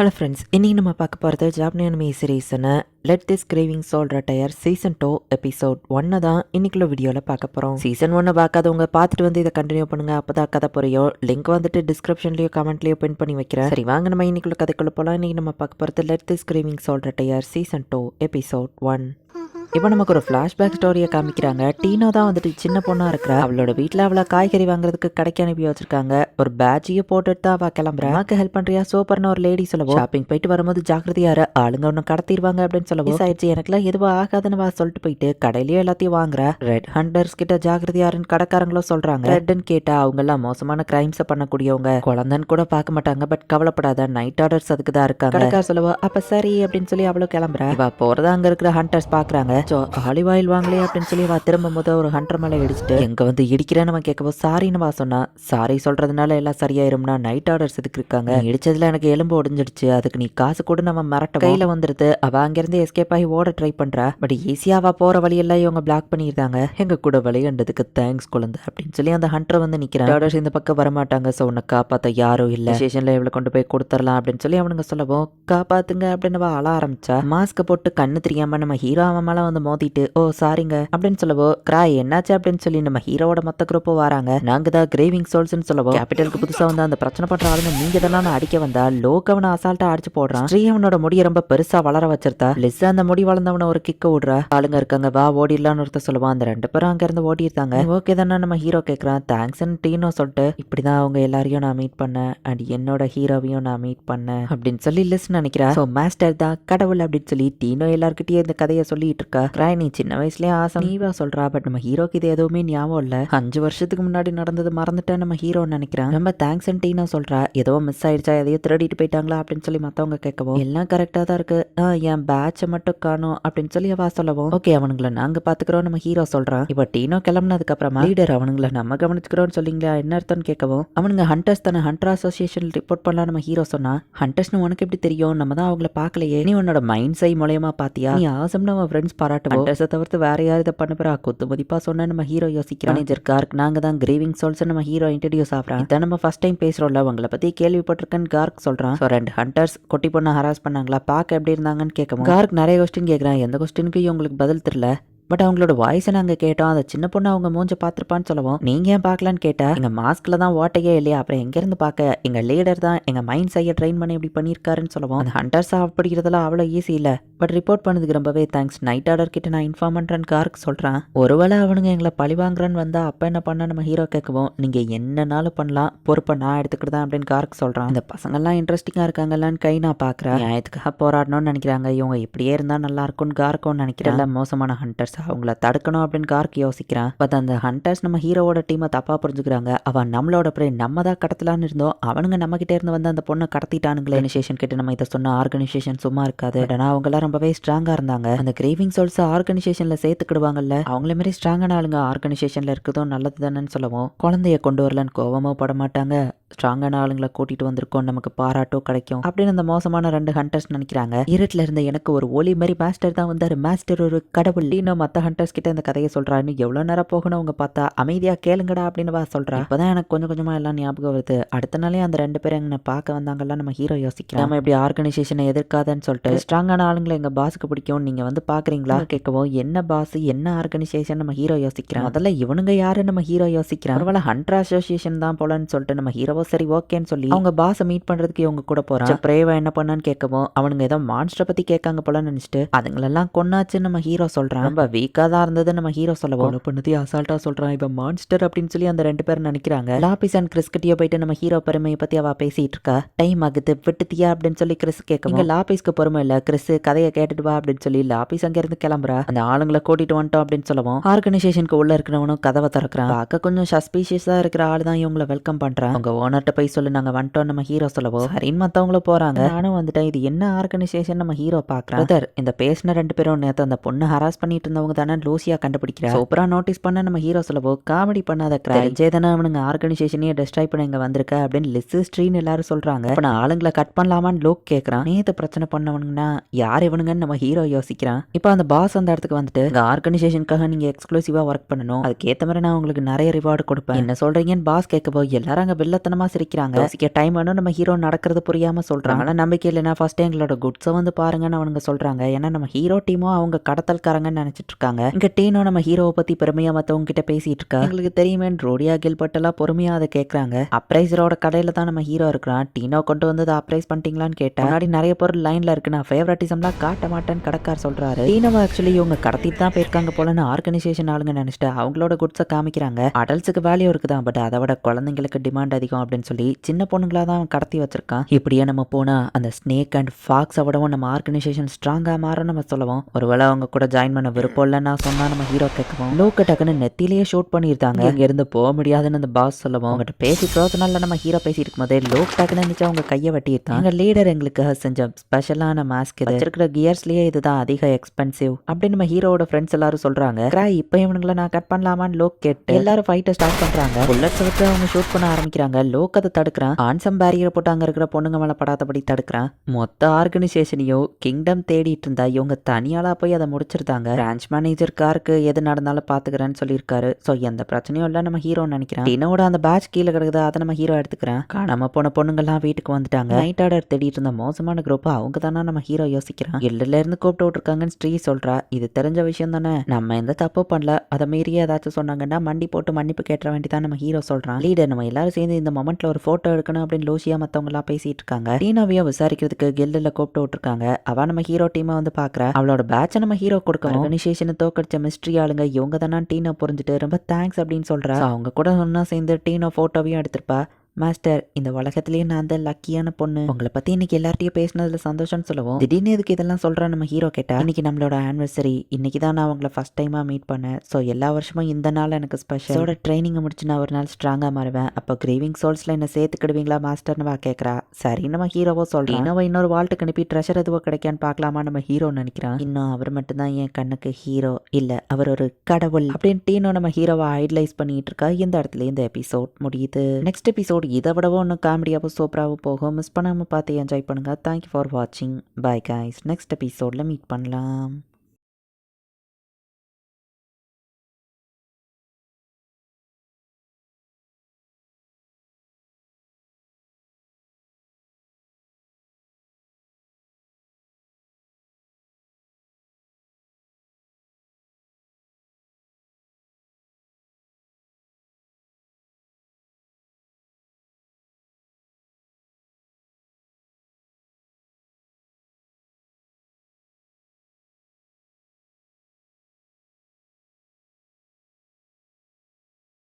Hello friends இன்றைக்கி நம்ம பார்க்க போகிறது Japanese anime சீரீஸ்னு let this grieving soul retire season two episode ஒன்னை தான் இன்னைக்குள்ள வீடியோவில் பார்க்க போகிறோம் சீசன் ஒன்று பார்க்காதவங்க பார்த்துட்டு வந்து இதை கண்டினியூ பண்ணுங்க. அப்போ தான் கதை புரியும். லிங்க் வந்துட்டு டிஸ்கிரிப்ஷன்லேயோ கமெண்ட்லேயோ பின் பண்ணி வைக்கிறேன். சரி வாங்க நம்ம இன்னைக்குள்ள கதைக்குள்ள போகலாம் இன்றைக்கி நம்ம பார்க்க போகிறது let this grieving soul retire season two episode one இப்போ நமக்கு ஒரு ஃப்ளாஷ்பேக் ஸ்டோரியை காமிக்கிறாங்க. டீனோ தான் வந்துட்டு சின்ன பொண்ணாக இருக்கிற. அவளோட வீட்டில் அவளை காய்கறி வாங்குறதுக்கு கடைக்கு அனுப்பி வச்சிருக்காங்க. ஒரு பேட்சியை போட்டுட்டு தான் அவள் கிளம்புறேன் அம்மாக்கு ஹெல்ப் பண்றியா? சூப்பர்னு ஒரு லேடி சொல்லவும் ஷாப்பிங் போயிட்டு வரும்போது ஜாக்கிரதையாரு ஆளுங்க ஒன்று கடத்திடுவாங்க அப்படின்னு சொல்லவும் ஆயிடுச்சு. எனக்குலாம் எதுவும் ஆகாதுன்னு வா சொல்லிட்டு போயிட்டு கடையிலேயே எல்லாத்தையும் வாங்குற. ரெட் ஹண்டர்ஸ் கிட்ட ஜாக்கிரதையாருன்னு கடைக்காரங்களும் சொல்கிறாங்க ரெட்னு கேட்டால் அவங்க எல்லாம் மோசமான கிரைம்ஸை பண்ணக்கூடியவங்க. குழந்தைன்னு கூட பார்க்க மாட்டாங்க. பட் கவலைப்படாத நைட் ஆர்டர்ஸ் அதுக்கு தான் இருக்காங்க. கடைக்கார சொல்லவோ அப்போ சரி அப்படின்னு சொல்லி அவ்வளோ கிளம்புறா. இவ போறதா அங்கே இருக்கிற ஹண்டர்ஸ் பாக்குறாங்க. சோ ஆலிவ் ஆயில் வாங்கலையே அப்படின்னு சொல்லி வா திரும்பும் போது ஒரு ஹண்டர் மேலே இடிச்சிட்டு எங்க வந்து இடிக்கிறேன்னு அவன் கேட்கவும் சாரின்னு வா சொன்னா சாரி சொல்றதுனால எல்லாம் சரியாயிரும்னா நைட் ஆர்டர்ஸ் இதுக்கு இருக்காங்க நீ இடிச்சதுல எனக்கு எலும்பு ஒடிஞ்சிடுச்சு அதுக்கு நீ காசு கூட நம்ம மிரட்ட கையில வந்துருது அவ அங்கிருந்து எஸ்கேப் ஆகி ஓட ட்ரை பண்றா. பட் ஈஸியாக அவ போற வழியெல்லாம் இவங்க பிளாக் பண்ணியிருந்தாங்க எங்க கூட விளையாண்டதுக்கு தேங்க்ஸ் குழந்தை அப்படின்னு சொல்லி அந்த ஹண்டர் வந்து நிக்கிறான். ஆர்டர்ஸ் இந்த பக்கம் வரமாட்டாங்க சோ உன்னை காப்பாத்த யாரும் இல்ல. ஸ்டேஷன்ல இவளை கொண்டு போய் கொடுத்துடலாம் அப்படின்னு சொல்லி அவனுங்க சொல்லவும் காப்பாத்துங்க அப்படின்னு அவ அழ ஆரம்பிச்சா மாஸ்க் போட்டு கண்ணு தெரியாம நம்ம ஹீரோ அவன் மேல வந்து மோதிட்டு ஓ சாரிங்க அப்படின்னு சொல்லவோ கிரா என்னாச்சு? அப்படின்னு சொல்லி நம்ம ஹீரோவோட மொத்த குரூப்பும் வராங்க. நாங்க தான் கிரேவிங் சோல்ஸ்னு சொல்லவோ கேபிட்டலுக்கு புதுசா வந்து அந்த பிரச்சனை பண்ற ஆளுங்க நீங்க தான் அடிக்க வந்தா லோக் அவனை அசால்ட்டா அடிச்சு போடுறான். ஸ்ரீவனோட முடிய முடியை ரொம்ப பெருசா வளர வச்சிருந்தா லிஸ் அந்த முடி வளர்ந்தவன ஒரு கிக்க விடுறா. ஆளுங்க இருக்காங்க வா ஓடிடலாம்னு ஒருத்த சொல்லுவான் அந்த ரெண்டு பேரும் அங்க இருந்து ஓடி ஓகே தானே நம்ம ஹீரோ கேக்குறான். தேங்க்ஸ்ன்னு டீனோ சொல்லிட்டு இப்படிதான் அவங்க எல்லாரையும் நான் மீட் பண்ணேன் அண்ட் என்னோட ஹீரோவையும் நான் மீட் பண்ணேன் அப்படின்னு சொல்லி லிஸ் நினைக்கிறா. ஸோ மாஸ்டர் தான் கடவுள் அப்படின்னு சொல்லி டீனோ எல்லாருக்கிட்டயே இந்த கதையை சொல்லிட்டு இருக்கா. ராய் நீ சின்ன வயசுலயே ஆசை நீவா சொல்றா பட் நம்ம ஹீரோக்கு இது எதுவுமே ஞாபகம் இல்ல. அஞ்சு வருஷத்துக்கு முன்னாடி நடந்தது மறந்துட்டேன் நம்ம ஹீரோ நினைக்கிறேன். நம்ம தேங்க்ஸ் அண்ட் டீனோ சொல்றா. ஏதோ மிஸ் ஆயிடுச்சா எதையோ திருடிட்டு போயிட்டாங்களா அப்படின்னு சொல்லி மத்தவங்க கேட்கவும் எல்லாம் கரெக்டா தான் இருக்கு. என் பேட்சை மட்டும் காணும் அப்படின்னு சொல்லி அவ சொல்லவும் ஓகே அவனுங்களை நாங்க பாத்துக்கிறோம் நம்ம ஹீரோ சொல்றான் இப்ப டீனோ கிளம்புனதுக்கு அப்புறமா லீடர் அவனுங்களை நம்ம கவனிச்சுக்கிறோம்னு சொல்லிங்களா என்ன அர்த்தம்னு கேட்கவும் அவனுங்க ஹண்டர்ஸ் தானே ஹண்டர் அசோசியேஷன் ரிப்போர்ட் பண்ணலாம் நம்ம ஹீரோ சொன்னா ஹண்டர்ஸ்னு உனக்கு எப்படி தெரியும்? நம்ம தான் அவங்கள பார்க்கலையே. நீ உன்னோட மைண்ட் சை மூலயமா பாத்தியா? நீ ஆசம்னு அவன் ஃப்ரெண்ட்ஸ் பாராட்டு ஹண்டர்ஸை தவிர்த்து வேற யார் இதை பண்ண போறா? குத்து மதிப்பா சொன்ன நம்ம ஹீரோ யோசிக்கிறான். மேனேஜர் கார்க் நாங்க தான் கிரேவிங் சோல்ஸ் நம்ம ஹீரோ இன்ட்ரடியூஸ் ஆகிறான். இதான் நம்ம ஃபர்ஸ்ட் டைம் பேசுறோம்ல அவங்கள பத்தி கேள்விப்பட்டிருக்கேன்னு கார்க் சொல்றான். ஸோ ரெண்டு ஹண்டர்ஸ் குட்டி பொண்ணு ஹராஸ் பண்ணாங்களா? பார்க்க எப்படி இருந்தாங்கன்னு கேட்கவும் கார்க் நிறைய கொஸ்டின் கேட்குறான் எந்த கொஸ்டினுக்கு இவங்களுக்கு பதில் தெரியல? பட் அவங்களோட வாய்ஸை நாங்கள் கேட்டோம். அந்த சின்ன பொண்ணு அவங்க மூஞ்ச பார்த்துருப்பான்னு சொல்லுவோம் நீங்க ஏன் பார்க்கலான்னு கேட்டா? எங்கள் மாஸ்க்ல தான் ஓட்டையே இல்லையா? அப்புறம் எங்கேருந்து பார்க்க? எங்கள் லீடர் தான் எங்கள் மைண்ட் சையை ட்ரெயின் பண்ணி இப்படி பண்ணியிருக்காருன்னு சொல்லுவோம் அந்த ஹண்டர்ஸ் அப்படிங்கிறதுலாம் அவ்வளோ ஈஸி இல்லை. பட் ரிப்போர்ட் பண்ணதுக்கு ரொம்பவே தேங்க்ஸ் நைட் ஆர்டர் கிட்ட நான் இன்ஃபார்ம் பண்றேன்னு காருக்கு சொல்கிறேன் ஒருவேளை அவனுங்க எங்களை பழி வாங்குறேன்னு வந்தால் அப்போ என்ன பண்ண? நம்ம ஹீரோ கேட்கவும் நீங்கள் என்னனாலும் பண்ணலாம். பொறுப்பை நான் எடுத்துக்கிட்டு அப்படின்னு காருக்கு சொல்கிறான் இந்த பசங்கெல்லாம் இன்ட்ரெஸ்டிங்காக இருக்காங்கல்லான்னு கை நான் பார்க்குறேன். நியாயத்துக்காக போராடணும்னு நினைக்கிறாங்க. இவங்க இப்படியே இருந்தால் நல்லா இருக்கும்னு கார்க்கும் நினைக்கிறேன். மோசமான ஹண்டர்ஸ் அவங்கள தடுக்கணும் அப்படின்னு கார்க் யோசிக்கிறான். பட் அந்த ஹண்டர்ஸ் நம்ம ஹீரோவோட டீமை தப்பா புரிஞ்சுக்கிறாங்க. அவன் நம்மளோட பிரே நம்ம தான் கடத்தலான்னு இருந்தோம். அவனுங்க நம்ம கிட்டே இருந்து வந்து அந்த பொண்ணை கடத்திட்டானுங்களே. ஆர்கனைசேஷன் கிட்ட நம்ம இதை சொன்ன ஆர்கனைசேஷன் சும்மா இருக்காது. ஆனால் அவங்க எல்லாம் ரொம்பவே ஸ்ட்ராங்கா இருந்தாங்க. அந்த கிரேவிங் சோல்ஸ் ஆர்கனைசேஷன்ல சேர்த்துக்கிடுவாங்கல்ல. அவங்கள மாதிரி ஸ்ட்ராங்கான ஆளுங்க ஆர்கனைசேஷன்ல இருக்கதும் நல்லது தானேன்னு சொல்லவும். குழந்தைய கொண்டு வரலன்னு கோவமோ பட மாட்டாங்க. ஸ்ட்ராங்கான ஆளுங்களை கூட்டிட்டு வந்திருக்கோம் நமக்கு பாராட்டோ கிடைக்கும். அப்படின்னு அந்த மோசமான ரெண்டு ஹண்டர்ஸ் நினைக்கிறாங்க. இருட்டில் இருந்த எனக்கு ஒரு ஒலி மாதிரி மாஸ்டர் தான் வந்தார். மாஸ்டர் ஒரு கடவுள். இன்னும் மற்ற ஹண்டர்ஸ் கிட்ட இந்த கதையை சொல்கிறான்னு எவ்வளோ நேரம் போகணும் அவங்க பார்த்தா? அமைதியாக கேளுங்கடா அப்படின்னு வா சொல்கிறா இப்போ தான் எனக்கு கொஞ்சம் கொஞ்சமாக எல்லாம் ஞாபகம் வருது. அடுத்த நாளே அந்த ரெண்டு பேரும் எங்களை பார்க்க வந்தாங்கல்ல நம்ம ஹீரோ யோசிக்கிறோம் நம்ம இப்படி ஆர்கனைசேஷனை எதிர்க்காதன்னு சொல்லிட்டு ஸ்ட்ராங்கான ஆளுங்களை எங்கள் பாஸுக்கு பிடிக்கும் நீங்கள் வந்து பார்க்குறீங்களா கேட்கவும் என்ன பாஸ் என்ன ஆர்கனைசேஷன் நம்ம ஹீரோ யோசிக்கிறோம் முதல்ல இவனுங்க யாரு நம்ம ஹீரோ யோசிக்கிறான். ஒருவேளை ஹண்டர் அசோசியேஷன் தான் போலன்னு சொல்லிட்டு நம்ம ஹீரோ சரி ஓகேன்னு சொல்லி அவங்க பாஸை மீட் பண்றதுக்கு இவங்க கூட போறான். பிரேவா என்ன பண்ணான்னு கேட்கவும் அவனுங்க ஏதோ மான்ஸ்டரை பத்தி கேட்காங்க போல நினைச்சிட்டு அதுங்களெல்லாம் கொன்னாச்சு நம்ம ஹீரோ சொல்றான். ரொம்ப வீக்கா தான் இருந்தது நம்ம ஹீரோ சொல்லவும் பண்ணதி அசால்ட்டா சொல்றான். இவன் மான்ஸ்டர் அப்படின்னு சொல்லி அந்த ரெண்டு பேரும் நினைக்கிறாங்க. லாபிஸ் அண்ட் கிறிஸ் கிட்டயோ போயிட்டு நம்ம ஹீரோ பெருமையை பத்தி அவ பேசிட்டு இருக்கா? டைம் ஆகுது விட்டுத்தியா அப்படின்னு சொல்லி கிறிஸ் கேட்கும் இங்க லாபிஸ்க்கு பொறுமை இல்ல. கிறிஸ் கதையை கேட்டுட்டு வா அப்படின்னு சொல்லி லாபிஸ் அங்க இருந்து கிளம்புறா. அந்த ஆளுங்களை கூட்டிட்டு வந்துட்டோம் அப்படின்னு சொல்லுவோம் ஆர்கனைசேஷனுக்கு உள்ள இருக்கிறவனும் கதவை திறக்கிறான். பார்க்க கொஞ்சம் சஸ்பீஷியஸா இருக்கிற ஆளு தான் இவங்களை வெல்கம் பண்றான். அவங்க ஓனர்ட்ட போய் சொல்லி நாங்க வந்துட்டோம் நம்ம ஹீரோ சொல்லவோ? சரின்னு மத்தவங்களும் போறாங்க. நானும் வந்துட்டேன். இது என்ன ஆர்கனைசேஷன் நம்ம ஹீரோ பாக்குறேன் Brother, இந்த பேசின ரெண்டு பேரும் நேத்து அந்த பொண்ணு ஹராஸ் பண்ணிட்டு இருந்தவங்க தானே லூசியா கண்டுபிடிக்கிறா? சூப்பரா நோட்டீஸ் பண்ண நம்ம ஹீரோ சொல்லவோ? காமெடி பண்ணாத கிராஜே தானே அவனுங்க ஆர்கனைசேஷனையே டெஸ்ட்ராய் பண்ண இங்க வந்திருக்க அப்படின்னு லிஸ்ட் ஸ்ட்ரீன் எல்லாரும் சொல்றாங்க. இப்ப நான் ஆளுங்களை கட் பண்ணலாமான்னு லோக் கேக்குறான். நேத்து பிரச்சனை பண்ணவனுங்கன்னா யார் இவனுங்கன்னு நம்ம ஹீரோ யோசிக்கிறான். இப்போ அந்த பாஸ் அந்த இடத்துக்கு வந்துட்டு இந்த ஆர்கனைசேஷனுக்காக நீங்க எக்ஸ்க்ளூசிவா ஒர்க் பண்ணணும். அதுக்கேத்த மாதிரி நான் உங்களுக்கு நிறைய ரிவார்டு கொடுப்பேன். என்ன சொல்றீங்கன்னு பாஸ் கேட்கப்போ எல்லாரும் அங்க வில்லத்தனமா கேவலமா சிரிக்கிறாங்க. யோசிக்க டைம் வேணும் நம்ம ஹீரோ நடக்கிறது புரியாம சொல்றாங்க. ஆனா நம்பிக்கை இல்லைன்னா ஃபர்ஸ்ட் எங்களோட குட்ஸை வந்து பாருங்கன்னு அவனுங்க சொல்றாங்க. ஏன்னா நம்ம ஹீரோ டீமும் அவங்க கடத்தல்காரங்கன்னு நினைச்சிட்டு இருக்காங்க. இங்க டீனோ நம்ம ஹீரோவை பத்தி பெருமையா மத்தவங்க கிட்ட பேசிட்டு இருக்கா? எங்களுக்கு தெரியுமே ரோடியா கில்பர்ட் எல்லாம் பொறுமையா அதை கேக்குறாங்க. அப்ரைசரோட கடையில தான் நம்ம ஹீரோ இருக்கிறான். டீனோ கொண்டு வந்து அப்ரைஸ் பண்ணிட்டீங்களான்னு கேட்டேன் முன்னாடி நிறைய பொருள் லைன்ல இருக்கு. நான் ஃபேவரட்டிசம்லாம் காட்ட மாட்டேன்னு கடைக்கார் சொல்றாரு. டீனோ ஆக்சுவலி இவங்க கடத்திட்டு தான் போயிருக்காங்க போலன்னு ஆர்கனைசேஷன் ஆளுங்க நினைச்சிட்டு அவங்களோட குட்ஸை காமிக்கிறாங்க. அடல்ட்ஸுக்கு வேல்யூ இருக்குதான் பட் அதை விட குழந்தைங்களுக்கு டிமாண்ட் அதிகம் அப்படின்னு சொல்லி சின்ன பொண்ணுங்களா தான் அவன் கடத்தி வச்சிருக்கான். இப்படியே நம்ம போனா அந்த ஸ்னேக் அண்ட் ஃபாக்ஸை விடவும் நம்ம ஆர்கனைசேஷன் ஸ்ட்ராங்கா மாற நம்ம சொல்லுவோம். ஒருவேளை அவங்க கூட ஜாயின் பண்ண விருப்பம் இல்லை நான் சொன்னா நம்ம ஹீரோ கேட்கவும். லோக்க டக்குன்னு நெத்திலேயே ஷூட் பண்ணியிருந்தாங்க இங்க இருந்து போக முடியாதுன்னு அந்த பாஸ் சொல்லவும். அவங்ககிட்ட பேசி பர்சனல்ல நம்ம ஹீரோ பேசிட்டு இருக்கும்போதே லோக் டக்குன்னு நினச்சி அவங்க கையை வெட்டியிருந்தாங்க லீடர் எங்களுக்கு செஞ்ச ஸ்பெஷலான மாஸ்க் இது. வச்சிருக்கிற கியர்ஸ்லேயே இதுதான் அதிக எக்ஸ்பென்சிவ் அப்படின்னு நம்ம ஹீரோட ஃப்ரெண்ட்ஸ் எல்லாரும் சொல்றாங்க. கிராய் இப்போ இவனுங்களை நான் கட் பண்ணலாமான்னு லோக் கேட்டு எல்லாரும் ஃபைட்டை ஸ்டார்ட் பண்றாங்க. புல்லட்ஸ் வச்சு அவங்க ஷூட் பண்ண ஆரம்பிக்கிறாங்க. லோக் லோக்கத்தை தடுக்கிறான். ஆன்சம் பேரியர் போட்டு அங்கே இருக்கிற பொண்ணுங்க மேல படாதபடி தடுக்கிறான். மொத்த ஆர்கனைசேஷனையோ கிங்டம் தேடிட்டு இருந்தா இவங்க தனியாளா போய் அதை முடிச்சிருந்தாங்க. பிரான்ச் மேனேஜர் காருக்கு எது நடந்தாலும் பாத்துக்கிறேன்னு சொல்லியிருக்காரு. ஸோ எந்த பிரச்சனையும் இல்லை நம்ம ஹீரோ நினைக்கிறேன். டினோட அந்த பேட்ச் கீழே கிடக்குது அதை நம்ம ஹீரோ எடுத்துக்கிறேன். காணாம போன பொண்ணுங்கெல்லாம் வீட்டுக்கு வந்துட்டாங்க. நைட் ஆர்டர் தேடிட்டு இருந்த மோசமான குரூப் அவங்க தானே நம்ம ஹீரோ யோசிக்கிறான். எல்லுல இருந்து கூப்பிட்டு விட்டுருக்காங்கன்னு ஸ்ரீ சொல்றா. இது தெரிஞ்ச விஷயம் தானே. நம்ம எந்த தப்பு பண்ணல அதை மீறி ஏதாச்சும் சொன்னாங்கன்னா மண்டி போட்டு மன்னிப்பு கேட்ட வேண்டிதான் நம்ம ஹீரோ சொல்றான். லீடர் நம்ம எல்லாரும் சேர்ந்து இந்த மொமெண்ட்ல ஒரு போட்டோ எடுக்கணும் அப்படின்னு லூசியா மத்தவங்க பேசிட்டு இருக்காங்க. டீனாவையும் விசாரிக்கிறதுக்கு கெல்லில் கூப்பிட்டு விட்டுருக்காங்க. அவ நம்ம ஹீரோ டீமை வந்து பாக்குறா. அவளோட பேட்சை நம்ம ஹீரோ கொடுக்கணும். ஆர்கனைசேஷனை தோக்கடிச்ச மிஸ்ட்ரி ஆளுங்க இவங்க தானே டீனை புரிஞ்சுட்டு ரொம்ப தேங்க்ஸ் அப்படின்னு சொல்றா. அவங்க கூட ஒன்னா சேர்ந்து டீனோ போட்டோவையும் எடுத்திருப்பா. மாஸ்டர் இந்த உலகத்திலேயே நான் தான் லக்கியான பொண்ணு. உங்களை பற்றி இன்னைக்கு எல்லார்ட்டையும் பேசினதுல சந்தோஷம்னு சொல்லுவோம் திடீர்னு எதுக்கு இதெல்லாம் சொல்கிறேன் நம்ம ஹீரோ கேட்டா இன்னைக்கு நம்மளோட ஆனிவர்சரி இன்னைக்கு தான் நான் உங்களை ஃபஸ்ட் டைமாக மீட் பண்ணேன். ஸோ எல்லா வருஷமும் இந்த நாள் எனக்கு ஸ்பெஷலோட ட்ரைனிங்கை முடிச்சு நான் ஒரு நாள் ஸ்ட்ராங்காக மாறுவேன். அப்போ கிரேவிங் சோல்ஸில் என்ன சேர்த்துக்கிடுவீங்களா மாஸ்டர்னு வா கேட்குறா சரி நம்ம ஹீரோவோ சொல்கிறேன் இன்னும் இன்னொரு வாழ்த்துக்கு அனுப்பி ட்ரெஷர் எதுவோ கிடைக்கான்னு பார்க்கலாமா நம்ம ஹீரோ நினைக்கிறான். இன்னும் அவர் மட்டும்தான் என் கண்ணுக்கு ஹீரோ இல்லை அவர் ஒரு கடவுள். அப்படின்ட்டு இன்னும் நம்ம ஹீரோவை ஐடலைஸ் பண்ணிட்டு இருக்கா. இந்த இடத்துல இந்த எபிசோட் முடியுது. நெக்ஸ்ட் எபிசோட் இதை விடவும் இன்னும் காமெடியாகவும் சூப்பராகவும் போகும். மிஸ் பண்ணாமல் பார்த்து என்ஜாய் பண்ணுங்கள் தேங்க்யூ ஃபார் வாட்சிங் பை கைஸ் நெக்ஸ்ட் எபிசோடில் மீட் பண்ணலாம்.